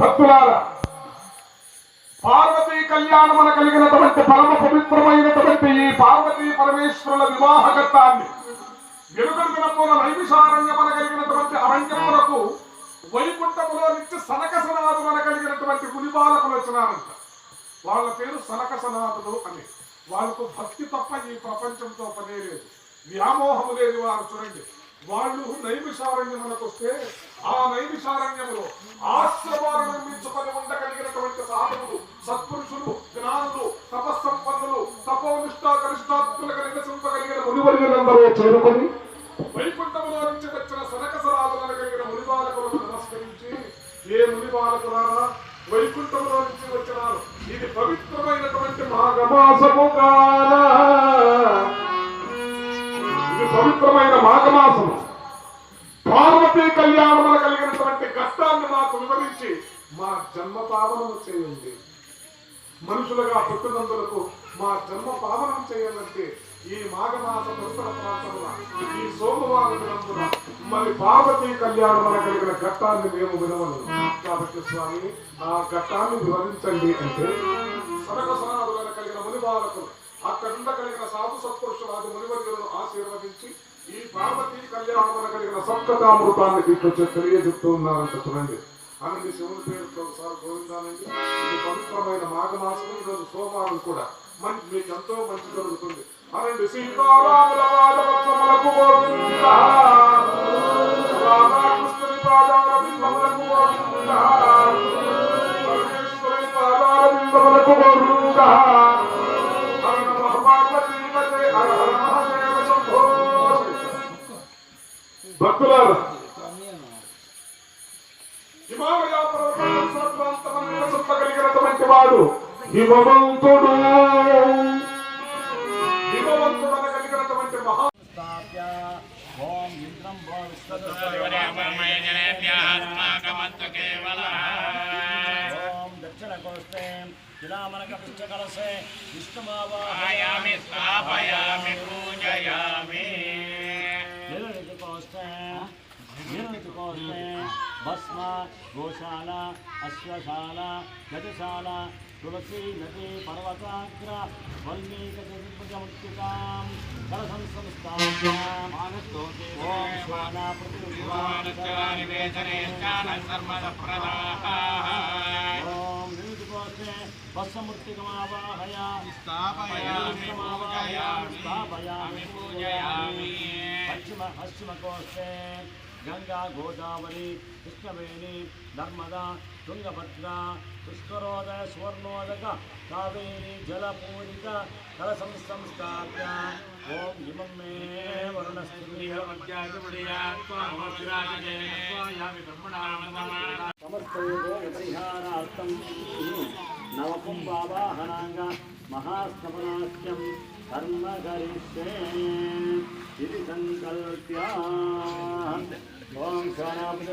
భక్తులారా పార్వతీ కళ్యాణమున కలిగినటువంటి పరమ పవిత్రమైనటువంటి ఈ పార్వతీ పరమేశ్వరుల వివాహ ఘట్టాన్ని వెనుక వెలుగొందినమున నైమిషారణ్యమున కలిగినటువంటి అరణ్యములకు వైకుంఠములో నుంచి సనకసనాదుమన కలిగినటువంటి మునిబాలకులు వచ్చినారంట. వాళ్ళ పేరు సనకసనాథులు అని. వాళ్ళకు భక్తి తప్ప ఈ ప్రపంచంతో పనే లేదు. వ్యామోహము లేని వారు చూడండి. వాళ్ళు నైమిషారణ్యములకు వస్తే ఆ నైమిషారణ్యములో ఆశ్రమాలు నిర్మించుకొని ఉండగలిగినటువంటి సాధకులు సత్పురుషులు జ్ఞానులు తపస్సంపన్నులు తపోనిష్ట గరిష్టాత్ములుగా నివసింపగలిగిన మునివర్యులందరూ చేరుకొని వైకుంఠములో నుంచి వచ్చిన సనకసరాదులను కలిగిన మునిబాలకులను నమస్కరించి ఏ మునిబాలకులారా వైకుంఠంలో నుంచి వచ్చినారు ఇది పవిత్రమైనటువంటి మాఘమాసము కాల ఇది పవిత్రమైన మాఘమాసము. పార్వతీ కళ్యాణమున కలిగినటువంటి కష్టాన్ని మాకు వివరించి మా జన్మ పావనము చేయండి. మనుషులుగా పుట్టినందులకు మా జన్మ పావనం చేయాలంటే ఈ మాఘమాస దసర ప్రాంతంలో ఈ సోమవారం దినందున మరి పార్వతి కళ్యాణం కలిగిన ఘట్టాన్ని మేము వినవలను కాబట్టి స్వామి ఆ ఘట్టాన్ని వివరించండి అంటే సనకసనాదులను కలిగిన మునిబాలకులు అక్కడుండ కలిగిన సాధు సత్పురుషులాది మునివర్యులను ఆశీర్వదించి ఈ పార్వతి కళ్యాణమున కలిగిన సప్తకామృతాన్ని తీసుకొచ్చి తెలియజెప్తూ ఉన్నారంట చూడండి. అనండి శివుని పేరుతో ఒకసారి గోవిందానండి. ఇది పవిత్రమైన మాఘమాసం ఈరోజు సోమవారం కూడా. మంచి మీకు ఎంతో మంచి జరుగుతుంది. అనండి సీతారాముల పాదపద్మములకు గోవింద రాధాకృష్ణుని పాదాల బింబములకు గోవింద పరమేశ్వరుని పాదాల బింబములకు గోవింద హర నమః పార్వతీపతే హర హర మహాదేవ శంభో భక్తులారా హిమాలయ పర్వతం సర్వాంతమైన వాడు హిమవంతుడు శిలామనక పుష్కలసే విష్ణుమావాయామి స్థాపయామి పూజయామి నిరుణితి కోస్తే నిరుణితి కోస్తే భస్మ గోశాల అశ్వశాల గజశాల తులసి నది పర్వతాగ్ర వల్మీకృతికాం కలసం సంస్థాం పూజయామి స్థాపయామి పూజయామి పశ్చిమ పశ్చిమ కోస్తే గంగా గోదావరి కృష్ణవేణి నర్మదా తుంగభద్ర పుష్కరోద సువర్ణోదక కావేరి జలపూరిత కలసం సంస్థాప్య ఓం ఇమం మే సమస్తయోగో విపరిహారార్థం నవకుంభావాహనాంగ మహాస్తపనాస్యం కర్మ కరిష్యే ఇది సంకల్ప్య ఓం శానాపతి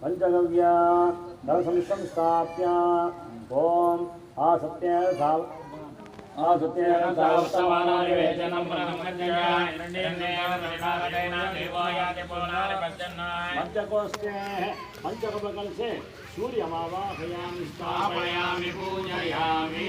పంచగవ్య దర్శం సంస్థాప్య ఓం ఆసత్య సావ ఆసత్య పంచకోస్తే పంచకపకల్సే సూర్యమావాహయామి స్థాపయామి పూజయామి.